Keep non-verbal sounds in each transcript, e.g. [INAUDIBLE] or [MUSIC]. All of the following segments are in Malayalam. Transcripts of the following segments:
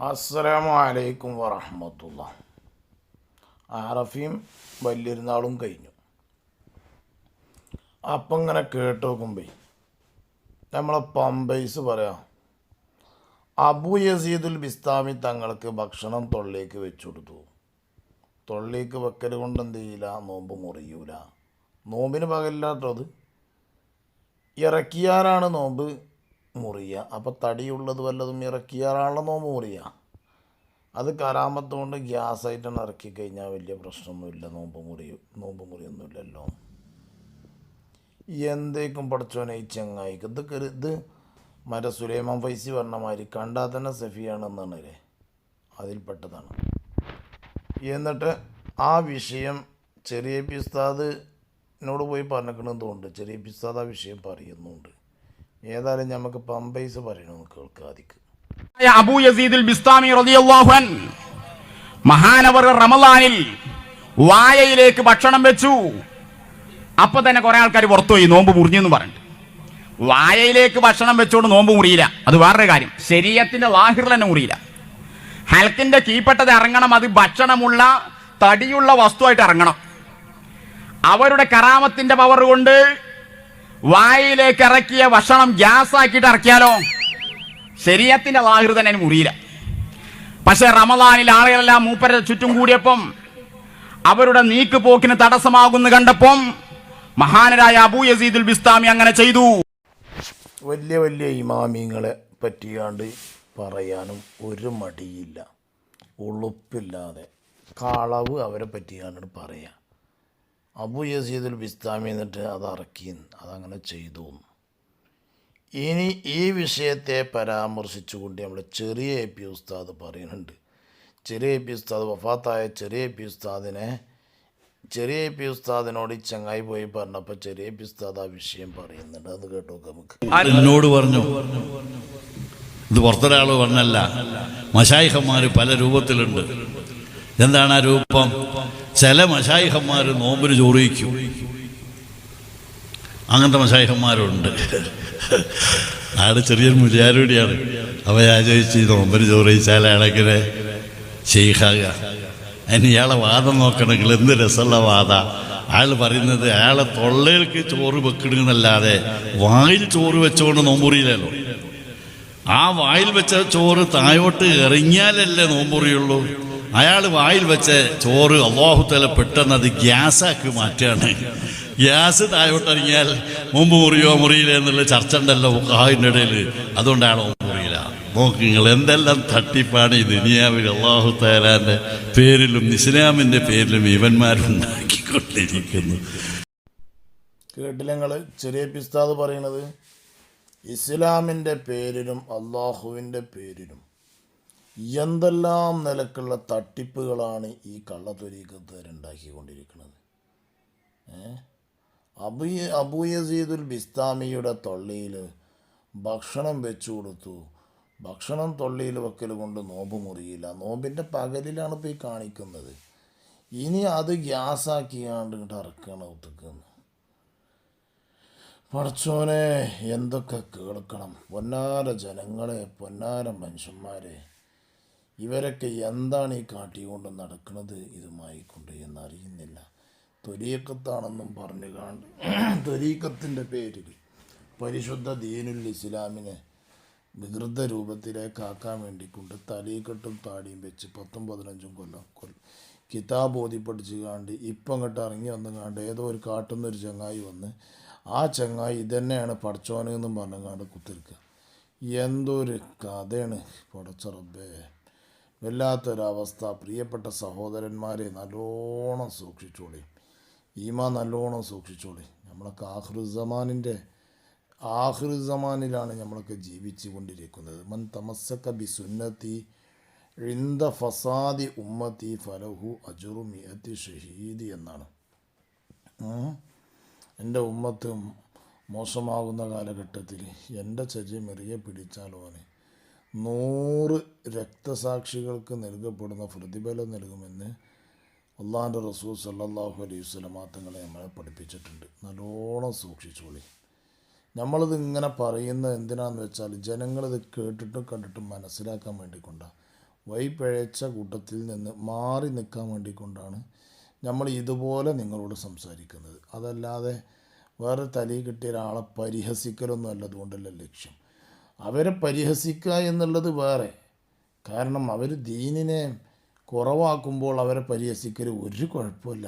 അസ്സലാമു അലൈക്കും വറഹമത്തുള്ള. ആറഫിയും വലിയൊരുന്നാളും കഴിഞ്ഞു. അപ്പം ഇങ്ങനെ കേട്ട് നോക്കുമ്പേ നമ്മളെ പമ്പൈസ് പറയാം അബു യസീദുൽ ബിസ്താമി തങ്ങൾക്ക് ഭക്ഷണം തൊള്ളിലേക്ക് വെച്ചു കൊടുത്തു. തൊള്ളിലേക്ക് വെക്കൽ കൊണ്ട് എന്ത് ചെയ്യില്ല നോമ്പ് മുറിയൂല. നോമ്പിന് പകലില്ലാട്ടോ അത് ഇറക്കിയാലാണ് നോമ്പ്. മുറിയുക അപ്പോൾ തടിയുള്ളത് വല്ലതും ഇറക്കിയാറാണല്ലോ നോമ്പ് മുറിയുക അത് കരാമത്തുകൊണ്ട് ഗ്യാസ് ഐറ്റം ഇറക്കി കഴിഞ്ഞാൽ വലിയ പ്രശ്നമൊന്നുമില്ല. നോമ്പ് മുറിയും നോമ്പ് മുറിയൊന്നുമില്ലല്ലോ. എന്തേക്കും പഠിച്ചോനെ ഈ ചങ്ങായിക്ക്. ഇത് കരു ഇത് മറ്റേ സുലൈമാൻ ഫൈസി പറഞ്ഞ മാതിരി കണ്ടാൽ തന്നെ സഫിയാണെന്നാണ് അല്ലേ അതിൽപ്പെട്ടതാണ് എന്നിട്ട് ആ വിഷയം ചെറിയ പി ഉസ്താദിനോട് പോയി പറഞ്ഞിക്കണമെന്ന് ചെറിയ പിസ്താദ് ആ വിഷയം പറയുന്നുണ്ട്. ഏതായാലും നമുക്ക് പമ്പൈസ് പറയണമെന്ന് കേൾക്കാതിക്ക് അബൂ യസീദുൽ ബിസ്താമി റളിയല്ലാഹു അൻ മഹാനവർ റമളാനിൽ വായയിലേക്ക് ഭക്ഷണം വെച്ചു. അപ്പൊ തന്നെ കുറെ ആൾക്കാർ പുറത്തുപോയി നോമ്പ് മുറിഞ്ഞെന്ന് പറഞ്ഞിട്ട്. വായയിലേക്ക് ഭക്ഷണം വെച്ചുകൊണ്ട് നോമ്പ് മുറിയില്ല. അത് വേറൊരു കാര്യം. ശരീരത്തിന്റെ ലാഹിർ തന്നെ മുറിയില്ല. ഹൽക്കിന്റെ കീപ്പെട്ടത് ഇറങ്ങണം അത് ഭക്ഷണമുള്ള തടിയുള്ള വസ്തുവായിട്ട് ഇറങ്ങണം. അവരുടെ കറാമത്തിന്റെ പവർ കൊണ്ട് വായയിലേക്ക് ഇറക്കിയ ഭക്ഷണം ഗ്യാസ് ആക്കിയിട്ട് ഇറക്കിയാലോ? ശരീരത്തിന്റെ ലാഹിർ തന്നെ മുറിയില്ല. പക്ഷെ റമദാനിൽ ആളുകളെല്ലാം മൂപ്പര ചുറ്റും കൂടിയപ്പം അവരുടെ നീക്ക് പോക്കിന് തടസ്സമാകുന്നു കണ്ടപ്പം മഹാനരായ അബൂ യസീദുൽ ബിസ്താമി അങ്ങനെ ചെയ്തു. വലിയ വലിയ ഇമാമിങ്ങളെ പറ്റിയാണ്ട് പറയാനും ഒരു മടിയില്ല. ഉളുപ്പില്ലാതെ. കളവ് അവരെ പറ്റിയാണ് പറയാം. അബു യസീദുൽ ബിസ്താമി എന്നിട്ട് അത് ഇറക്കി അതങ്ങനെ ചെയ്തു. ഇനി ഈ വിഷയത്തെ പരാമർശിച്ചുകൊണ്ട് നമ്മുടെ ചെറിയ എ പി ഉസ്താദ് പറയുന്നുണ്ട്. ചെറിയ എ പി ഉസ്താദ് വഫാത്തായ ചെറിയ എ പി ഉസ്താദിനെ ചെറിയ പി ഉസ്താദിനോട് ചങ്ങായി പോയി പറഞ്ഞപ്പോൾ ചെറിയ പി ഉസ്താദ് ആ വിഷയം പറയുന്നുണ്ട്. അത് കേട്ടോ നമുക്ക്. എന്നോട് പറഞ്ഞു. ഇത് പുറത്തൊരാൾ പറഞ്ഞല്ല. മഷായിഹന്മാർ പല രൂപത്തിലുണ്ട്. എന്താണ് ആ രൂപം? ചില മഷായിഹന്മാർ നോമ്പിന് ചോറിയിക്കും. അങ്ങനത്തെ മഷായിഹന്മാരുണ്ട് ആൾ ചെറിയൊരു മുരിയാരൂടിയാണ് അവ ഞാൻ ഈ നോമ്പിന് ചോറിയിച്ചാൽ അയാളെങ്ങനെ ഷെയ്ഖാകുക അതിന് ഇയാളെ വാദം നോക്കണമെങ്കിൽ എന്ത് രസമുള്ള വാദ. അയാൾ പറയുന്നത് അയാളെ തൊള്ളയിലേക്ക് ചോറ് വെക്കണമെന്നല്ലാതെ വായിൽ ചോറ് വെച്ചുകൊണ്ട് നോമ്പുറിയില്ലല്ലോ. ആ വായിൽ വെച്ച ചോറ് താഴോട്ട് ഇറങ്ങിയാലല്ലേ നോമ്പുറിയുള്ളൂ. അയാൾ വായിൽ വെച്ച് ചോറ് അള്ളാഹുത്തല പെട്ടെന്ന് അത് ഗ്യാസാക്കി മാറ്റുകയാണ്. ഗ്യാസ് താഴോട്ടിറങ്ങിയാൽ മുമ്പ് മുറിയോ മുറിയില്ല എന്നുള്ള ചർച്ച ഉണ്ടല്ലോ കാഹിന്റെ ഇടയിൽ അതുകൊണ്ട് അയാൾ മുറിയില്ല. നോക്ക് നിങ്ങൾ എന്തെല്ലാം തട്ടിപ്പാണ് ഈ ദുനിയാവിൽ അള്ളാഹു തലാന്റെ പേരിലും ഇസ്ലാമിന്റെ പേരിലും ഇവന്മാരുണ്ടാക്കിക്കൊണ്ടിരിക്കുന്നു. കേട്ടില്ല ചെറിയ പിസ്താദ് പറയണത് ഇസ്ലാമിന്റെ പേരിലും അള്ളാഹുവിന്റെ പേരിലും. എന്തെല്ലാം നിലക്കുള്ള തട്ടിപ്പുകളാണ് ഈ കള്ളത്തൊരീക്കത്തുകാരുണ്ടാക്കിക്കൊണ്ടിരിക്കുന്നത് അബു അബൂ യസീദുൽ ബിസ്താമിയുടെ തൊള്ളിയിൽ ഭക്ഷണം വെച്ചു കൊടുത്തു. ഭക്ഷണം തൊള്ളിയിൽ വെക്കൽ കൊണ്ട് നോമ്പ് മുറിയില്ല. നോമ്പിന്റെ പകലിലാണ് ഇപ്പോൾ ഈ കാണിക്കുന്നത്. ഇനി അത് ഗ്യാസാക്കിയാണ്ട് ഇങ്ങോട്ട് ഇറക്കണം ഒത്തുക്കുന്നു പടച്ചോനെ എന്തൊക്കെ കേൾക്കണം. പൊന്നാര ജനങ്ങളെ പൊന്നാര മനുഷ്യന്മാരെ. ഇവരൊക്കെ എന്താണ് ഈ കാട്ടിക്കൊണ്ട് നടക്കുന്നത്? ഇതുമായി കൊണ്ട് എന്നറിയുന്നില്ല. തൊരീക്കത്താണെന്നും പറഞ്ഞു കാണ്ട് [CLEARS THROAT] തൊരീക്കത്തിന്റെ പേരിൽ പരിശുദ്ധ ദീനുൽ ഇസ്ലാമിനെ വികൃത രൂപത്തിലേക്കാക്കാൻ വേണ്ടി കൊണ്ട് തലീക്കെട്ടും താടിയും വെച്ച് പത്തും പതിനഞ്ചും കൊല്ലം കൊല്ലം കിതാബ് ഓതി പഠിച്ച് കാണ്ട് ഇപ്പം അങ്ങോട്ട് ഇറങ്ങി വന്ന് കാണ്ട് ഏതോ ഒരു കാട്ടുന്നൊരു ചങ്ങായി വന്ന് ആ ചങ്ങായി ഇതന്നെയാണ് പഠിച്ചോനെന്നും പറഞ്ഞു കാണ്ട് കുത്തിരിക്കുക എന്തൊരു കഥയാണ് പടച്ച റബ്ബേ. വല്ലാത്തൊരവസ്ഥ. പ്രിയപ്പെട്ട സഹോദരന്മാരെ നല്ലോണം സൂക്ഷിച്ചോളി. ഈമ നല്ലോണം സൂക്ഷിച്ചോളി. നമ്മളൊക്കെ ആഹ്റുസമാനിന്റെ ആഹ്റുസമാനിലാണ് നമ്മളൊക്കെ ജീവിച്ചു കൊണ്ടിരിക്കുന്നത് മൻ തമസ്സക്ക ബി സുന്നത്തി ഇന്ദ ഫസാദി ഉമ്മത്തി ഫലഹു അജുറു മിയത്തി ഷഹീദി എന്നാണ്. എന്റെ ഉമ്മത്ത് മോശമാകുന്ന കാലഘട്ടത്തിൽ എന്റെ ചര്യമെറിയെ പിടിച്ചാലോനെ. നൂറ് രക്തസാക്ഷികൾക്ക് നൽകപ്പെടുന്ന പ്രതിഫലം നൽകുമെന്ന് അള്ളാഹിന്റെ റസൂൽ സല്ലാഹു അലൈഹി വസല്ലമ തങ്ങളെ നമ്മളെ പഠിപ്പിച്ചിട്ടുണ്ട്. നല്ലോണം സൂക്ഷിച്ചോളി. നമ്മളിത് ഇങ്ങനെ പറയുന്നത് എന്തിനാന്ന് വെച്ചാൽ ജനങ്ങളിത് കേട്ടിട്ടും കണ്ടിട്ടും മനസ്സിലാക്കാൻ വേണ്ടി കൊണ്ടാണ് വൈപഴച്ച പിഴച്ച കൂട്ടത്തിൽ നിന്ന് മാറി നിൽക്കാൻ വേണ്ടി കൊണ്ടാണ് നമ്മൾ ഇതുപോലെ നിങ്ങളോട് സംസാരിക്കുന്നത്. അതല്ലാതെ വേറെ തലയിൽ കിട്ടിയ ഒരാളെ പരിഹസിക്കലൊന്നും അല്ല അതുകൊണ്ടല്ല ലക്ഷ്യം. അവരെ പരിഹസിക്കുക എന്നുള്ളത് വേറെ. കാരണം അവർ ദീനിനെ കുറവാക്കുമ്പോൾ അവരെ പരിഹസിക്കൽ ഒരു കുഴപ്പമില്ല.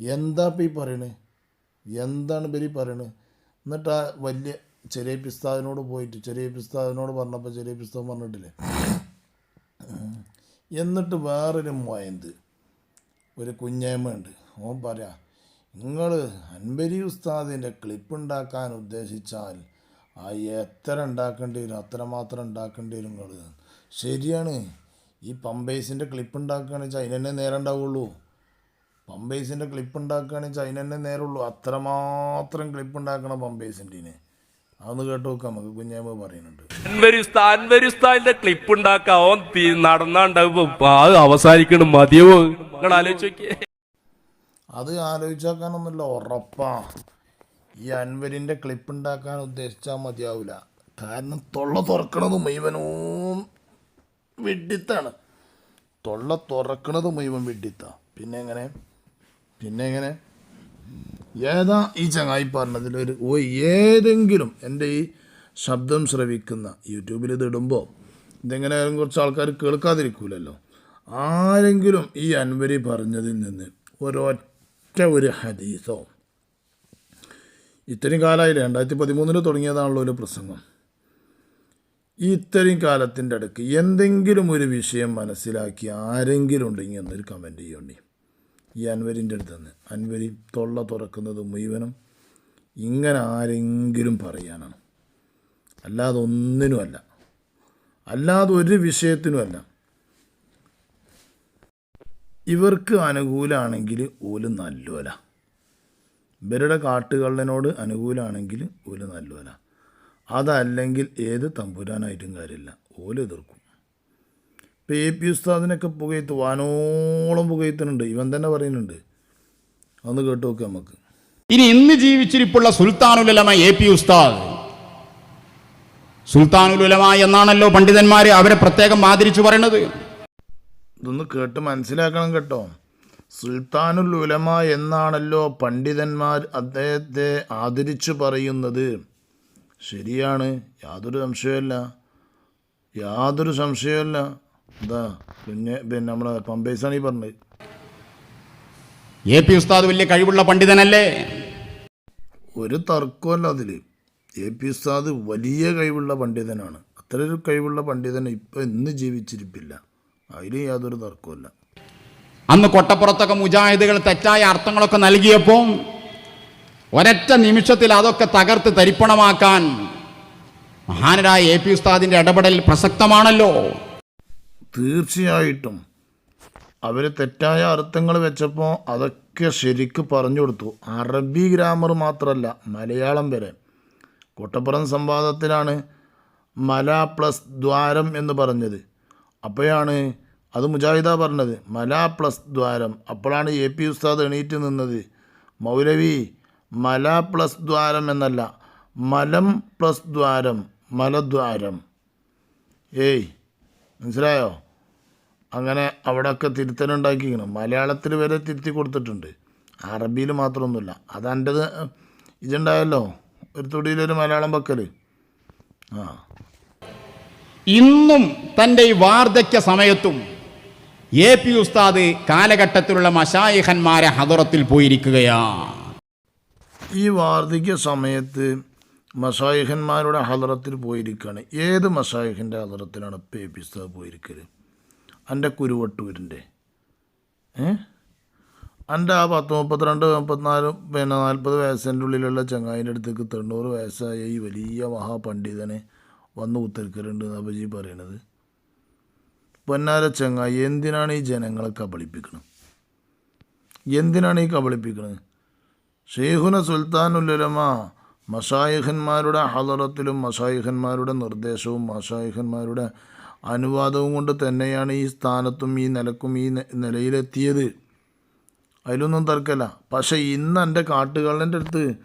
എന്താ ഇപ്പം ഈ പറയണത് എന്താണ് ഇവർ ഈ പറയണത് എന്നിട്ട് ആ വലിയ ചെറിയ പിസ്താവിനോട് പോയിട്ട് ചെറിയ പിസ്താവിനോട് പറഞ്ഞപ്പോൾ ചെറിയ പിസ്താവ് പറഞ്ഞിട്ടില്ലേ? എന്നിട്ട് വേറൊരു മോയന്ത് ഒരു കുഞ്ഞേമ്മയുണ്ട് ഓൻ പറയാ നിങ്ങൾ അൻപരി ഉസ്താദിന്റെ ക്ലിപ്പ് ഉണ്ടാക്കാൻ ഉദ്ദേശിച്ചാൽ ആ എത്ര ഉണ്ടാക്കേണ്ടി വരും അത്രമാത്രം ഉണ്ടാക്കേണ്ടി വരും നിങ്ങൾ ശരിയാണ്. ഈ പമ്പേസിന്റെ ക്ലിപ്പ് ഉണ്ടാക്കുകയാണെങ്കിൽ വെച്ചാൽ അതിനെന്നെ നേരം ഉണ്ടാവുള്ളൂ. പമ്പേസിന്റെ ക്ലിപ്പ് ഉണ്ടാക്കുകയാണെന്ന് വെച്ചാൽ അതിനെന്നെ നേരമുള്ളൂ അത്രമാത്രം ക്ലിപ്പ് ഉണ്ടാക്കണം പമ്പേസിന്റെ അതൊന്ന് കേട്ട് നോക്കാം നമുക്ക് കുഞ്ഞാമ്മ പറയുന്നുണ്ട്. ക്ലിപ്പ് ഉണ്ടാക്കാം ഓൻ നടന്നാണ്ടാവും. അത് അവസാനിക്കണം മതിയോ നിങ്ങൾ ആലോചിച്ചോക്കേ അത് ആലോചിച്ചാക്കാനൊന്നുമില്ല ഉറപ്പാ. ഈ അൻവരിന്റെ ക്ലിപ്പ് ഉണ്ടാക്കാൻ ഉദ്ദേശിച്ചാൽ മതിയാവില്ല കാരണം തൊള്ള തുറക്കണത് മുഴുവനും വെഡിത്താണ്. തൊള്ള തുറക്കണത് മുഴുവൻ വിഡിത്താണ് പിന്നെ എങ്ങനെ? പിന്നെ എങ്ങനെ? ഏതാ ഈ ചങ്ങായി പറഞ്ഞതിലൊരു ഓ ഏതെങ്കിലും എന്റെ ഈ ശബ്ദം ശ്രവിക്കുന്ന യൂട്യൂബിൽ ഇത് ഇടുമ്പോൾ ഇതെങ്ങനെ കുറച്ച് ആൾക്കാർ കേൾക്കാതിരിക്കൂലല്ലോ. ആരെങ്കിലും ഈ അൻവരി പറഞ്ഞതിൽ നിന്ന് ഒരൊറ്റ ഒരു ഹദീസോ ഇത്രയും കാലമായില്ല രണ്ടായിരത്തി പതിമൂന്നിന് തുടങ്ങിയതാണല്ലോ ഒരു പ്രസംഗം. ഈ ഇത്രയും കാലത്തിന്റെ അടുക്ക് എന്തെങ്കിലും ഒരു വിഷയം മനസ്സിലാക്കി ആരെങ്കിലും ഉണ്ടെങ്കിൽ എന്നൊരു കമന്റ് ചെയ്യണ്ടി ഈ അൻവരിന്റെ അടുത്ത് നിന്ന്. അൻവരി തൊള്ള തുറക്കുന്നത് മുഴുവനും ഇങ്ങനെ ആരെങ്കിലും പറയാനാണ്. അല്ലാതെ ഒന്നിനുമല്ല. അല്ലാതെ ഒരു വിഷയത്തിനുമല്ല. ഇവർക്ക് അനുകൂലമാണെങ്കിൽ ഓൽ നല്ലോല. ഇവരുടെ കാട്ടുകള്ളനോട് അനുകൂലമാണെങ്കിൽ ഓൽ നല്ലോല അതല്ലെങ്കിൽ ഏത് തമ്പുരാനായിട്ടും കാര്യമില്ല. ഓൽ എതിർക്കും. ഇപ്പം എ പി ഉസ്താദിനൊക്കെ പുകയത്ത് വാനോളം പുകയത്തുന്നുണ്ട്. ഇവൻ തന്നെ പറയുന്നുണ്ട്. അതൊന്ന് കേട്ട് നോക്കാം നമുക്ക് ഇനി ഇന്ന് ജീവിച്ചിരിപ്പുള്ള സുൽത്താനുലമ എ പി ഉസ്താദ്. സുൽത്താനുലമ എന്നാണല്ലോ പണ്ഡിതന്മാർ അവരെ പ്രത്യേകം ആദരിച്ചു പറയണത്. ഇതൊന്ന് കേട്ട് മനസ്സിലാക്കണം കേട്ടോ. സുൽത്താനുൽ ഉലമ എന്നാണല്ലോ പണ്ഡിതന്മാർ അദ്ദേഹത്തെ ആദരിച്ചു പറയുന്നത്. ശരിയാണ്. യാതൊരു സംശയമല്ല യാതൊരു സംശയമല്ല എന്താ? പിന്നെ പിന്നെ നമ്മളെ പമ്പേസാണ് ഈ പറഞ്ഞത്. എ പി ഉസ്താദ് വലിയ കഴിവുള്ള പണ്ഡിതനല്ലേ? ഒരു തർക്കമല്ല അതിൽ എ പി ഉസ്താദ് വലിയ കഴിവുള്ള പണ്ഡിതനാണ്. അത്ര ഒരു കഴിവുള്ള പണ്ഡിതൻ ഇപ്പം ഇന്ന് ജീവിച്ചിരിപ്പില്ല. അതിൽ യാതൊരു തർക്കമല്ല അന്ന് കൊട്ടപ്പുറത്തൊക്കെ മുജാഹിദുകൾ തെറ്റായ അർത്ഥങ്ങളൊക്കെ നൽകിയപ്പോൾ ഒരൊറ്റ നിമിഷത്തിൽ അതൊക്കെ തകർത്ത് തരിപ്പണമാക്കാൻ മഹാനരായ എ പി ഉസ്താദിന്റെ ഇടപെടൽ പ്രസക്തമാണല്ലോ. തീർച്ചയായിട്ടും. അവർ തെറ്റായ അർത്ഥങ്ങൾ വെച്ചപ്പോൾ അതൊക്കെ ശരിക്ക് പറഞ്ഞു കൊടുത്തു. അറബി ഗ്രാമർ മാത്രമല്ല മലയാളം വരെ. കൊട്ടപ്പുറം സംവാദത്തിലാണ് മല പ്ലസ് ദ്വാരം എന്ന് പറഞ്ഞത്. അപ്പോഴാണ് അത് മുജാഹിദ പറഞ്ഞത് മല പ്ലസ് ദ്വാരം. അപ്പോഴാണ് എ പി ഉസ്താദ് എണീറ്റ് നിന്നത്. മൗലവി മല പ്ലസ് ദ്വാരം എന്നല്ല മലം പ്ലസ് ദ്വാരം മലദ്വാരം. ഏയ് മനസ്സിലായോ? അങ്ങനെ അവിടെയൊക്കെ തിരുത്തലുണ്ടാക്കിക്കണം മലയാളത്തിൽ വരെ തിരുത്തി കൊടുത്തിട്ടുണ്ട്. അറബിയിൽ മാത്രമൊന്നുമില്ല. അതെന്റെത് ഇതുണ്ടായല്ലോ ഒരു തുടിയിലൊരു മലയാളം വെക്കൽ ആ. ഇന്നും തന്റെ ഈ വാർദ്ധക്യ സമയത്തും എ പി ഉസ്താദ് കാലഘട്ടത്തിലുള്ള മഷായിഖന്മാരെ ഹദറത്തിൽ പോയിരിക്കുകയാണ്. ഈ വാർദ്ധക്യ സമയത്ത് മഷായിഖന്മാരുടെ ഹദറത്തിൽ പോയിരിക്കുകയാണ്. ഏത് മസായിഹിന്റെ ഹദറത്തിലാണ് ഇപ്പം എ പി ഉസ്താദ് പോയിരിക്കൽ എന്റെ കുരുവട്ടൂരിന്റെ എന്റെ ആ പത്ത് മുപ്പത്തിരണ്ട് മുപ്പത്തിനാല് പിന്നെ നാൽപ്പത് വയസ്സിന്റെ ഉള്ളിലുള്ള ചങ്ങായിന്റെ അടുത്തേക്ക് തൊണ്ണൂറ് വയസ്സായ ഈ വലിയ മഹാപണ്ഡിതനെ വന്ന് ഉത്തരക്കരുണ്ട് അബജി പറയണത്. പൊന്നാര ചങ്ങായി എന്തിനാണ് ഈ ജനങ്ങളെ കബളിപ്പിക്കുന്നത് എന്തിനാണ് ഈ കബളിപ്പിക്കുന്നത് ഷെയ്ഖുന സുൽത്താനുല്ലമ മഷായിഖന്മാരുടെ ഹലറത്തിലും മഷായിഖന്മാരുടെ നിർദ്ദേശവും മഷായിഖന്മാരുടെ അനുവാദവും കൊണ്ട് തന്നെയാണ് ഈ സ്ഥാനത്തും ഈ നിലക്കും ഈ നിലയിലെത്തിയത്. അതിലൊന്നും തർക്കമല്ല പക്ഷേ ഇന്ന് എന്റെ കാട്ടുകാളന്റെ അടുത്ത്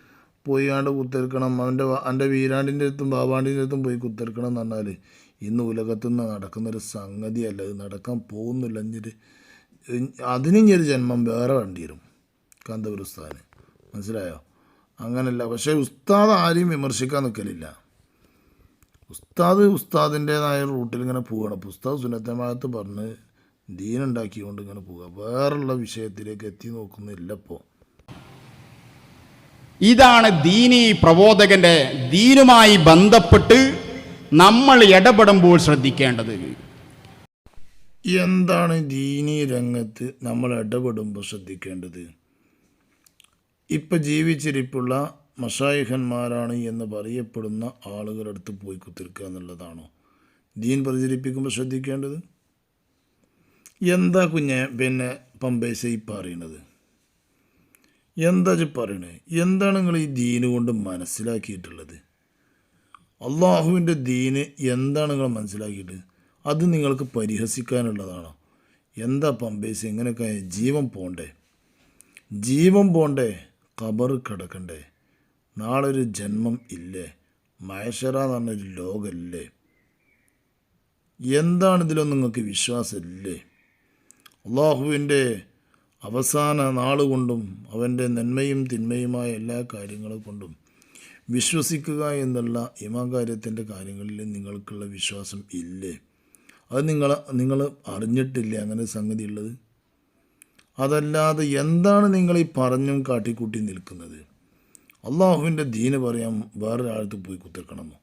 പോയി പോയാണ്ട് കുത്തിരിക്കണം. അവന്റെ എന്റെ വീരാണ്ടിന്റെ അടുത്തും ബാബാണ്ടിന്റെ അടുത്തും പോയി കുത്തിരിക്കണം എന്ന് പറഞ്ഞാൽ ഇന്ന് ഉലകത്തുനിന്ന് നടക്കുന്നൊരു സംഗതിയല്ല. ഇത് നടക്കാൻ പോകുന്നില്ല. ഇഞ്ഞൊരു അതിനിഞ്ഞൊരു ജന്മം വേറെ വേണ്ടി വരും. കാന്തപുര ഉസ്താദിന് മനസ്സിലായോ? അങ്ങനല്ല. പക്ഷേ ഉസ്താദ് ആരെയും വിമർശിക്കാൻ നിൽക്കലില്ല ഉസ്താദ് ഉസ്താദിന്റെതായ റൂട്ടിൽ ഇങ്ങനെ പോവുകയാണ് അപ്പോൾ ഉസ്താദ് സുന്നത്തമാകത്ത് പറഞ്ഞ് ദീനുണ്ടാക്കിക്കൊണ്ട് ഇങ്ങനെ പോവുക വേറുള്ള വിഷയത്തിലേക്ക് എത്തി നോക്കുന്നില്ല ഇപ്പോൾ ഇതാണ് ദീനി പ്രബോധകന്റെ ദീനുമായി ബന്ധപ്പെട്ട് നമ്മൾ ഇടപെടുമ്പോൾ ശ്രദ്ധിക്കേണ്ടത്. എന്താണ് ദീനീ രംഗത്ത് നമ്മൾ ഇടപെടുമ്പോൾ ശ്രദ്ധിക്കേണ്ടത്? ഇപ്പം ജീവിച്ചിരിപ്പുള്ള മഷായിഹന്മാരാണ് എന്ന് പറയപ്പെടുന്ന ആളുകളുടെ അടുത്ത് പോയി കുത്തിരിക്കുക എന്നുള്ളതാണോ? ദീൻ പ്രചരിപ്പിക്കുമ്പോൾ ശ്രദ്ധിക്കേണ്ടത്? എന്താ കുഞ്ഞെ പിന്നെ പമ്പേശ ഈ പറയണത്? എന്താ ഇജ്ജ് പറയണേ? എന്താണ് നിങ്ങൾ ഈ ദീന് കൊണ്ട് മനസ്സിലാക്കിയിട്ടുള്ളത്? അള്ളാഹുവിന്റെ ദീന് എന്താണ് നിങ്ങൾ മനസ്സിലാക്കിയിട്ട്? അത് നിങ്ങൾക്ക് പരിഹസിക്കാനുള്ളതാണോ? എന്താ പമ്പേസ് എങ്ങനെയൊക്കെ ജീവൻ പോണ്ടേ? ജീവൻ പോണ്ടേ? കബർ കിടക്കണ്ടേ? നാളെ ഒരു ജന്മം ഇല്ലേ? മഹേശ്വര എന്ന് പറഞ്ഞൊരു ലോകമില്ലേ? എന്താണ് ഇതിലൊന്നും നിങ്ങൾക്ക് വിശ്വാസമില്ലേ? അള്ളാഹുവിന്റെ അവസാന നാളുകൊണ്ടും അവന്റെ നന്മയും തിന്മയുമായ എല്ലാ കാര്യങ്ങളെ കൊണ്ടും വിശ്വസിക്കുക എന്നുള്ള ഇമാകാര്യത്തിന്റെ കാര്യങ്ങളിൽ നിങ്ങൾക്കുള്ള വിശ്വാസം ഇല്ലേ? അത് നിങ്ങൾ നിങ്ങൾ അറിഞ്ഞിട്ടില്ല അങ്ങനെ സംഗതി ഉള്ളത് അതല്ലാതെ എന്താണ് നിങ്ങൾ ഈ പറഞ്ഞും കാട്ടിക്കൂട്ടി നിൽക്കുന്നത്? അള്ളാഹുവിന്റെ ദീന് പറയാൻ വേറൊരാളത്ത് പോയി കുത്തിർക്കണമെന്നോ